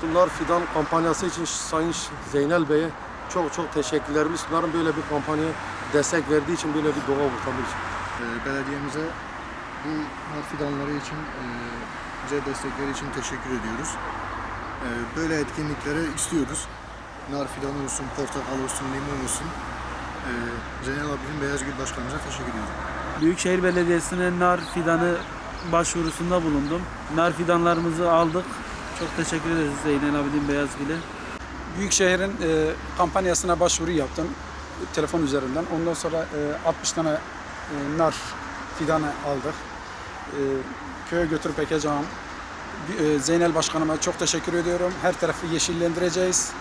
şu nar fidan kampanyası için Sayın Zeynel Bey'e çok çok teşekkürlerimi sunarım. Böyle bir kampanyaya destek verdiği için, böyle bir doğa ortamı için. Ee, belediyemize bu nar fidanları için, e, bize destekleri için teşekkür ediyoruz. Ee, böyle etkinliklere istiyoruz. Nar fidanı olsun, portakal olsun, limon olsun. Ee, Zeynel abinin Beyazgül Başkanımıza teşekkür ediyorum. Büyükşehir Belediyesi'ne nar fidanı başvurusunda bulundum. Nar fidanlarımızı aldık. Çok teşekkür ederiz Zeynel Abidin Beyazgül'e. Büyükşehir'in e, kampanyasına başvuru yaptım telefon üzerinden. Ondan sonra e, 60 tane e, nar fidanı aldık. E, köye götürüp ekeceğim. E, Zeynel Başkanıma çok teşekkür ediyorum. Her tarafı yeşillendireceğiz.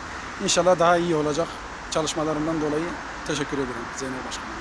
İnşallah daha iyi olacak çalışmalarından dolayı teşekkür ederim Zeynel Başkanıma.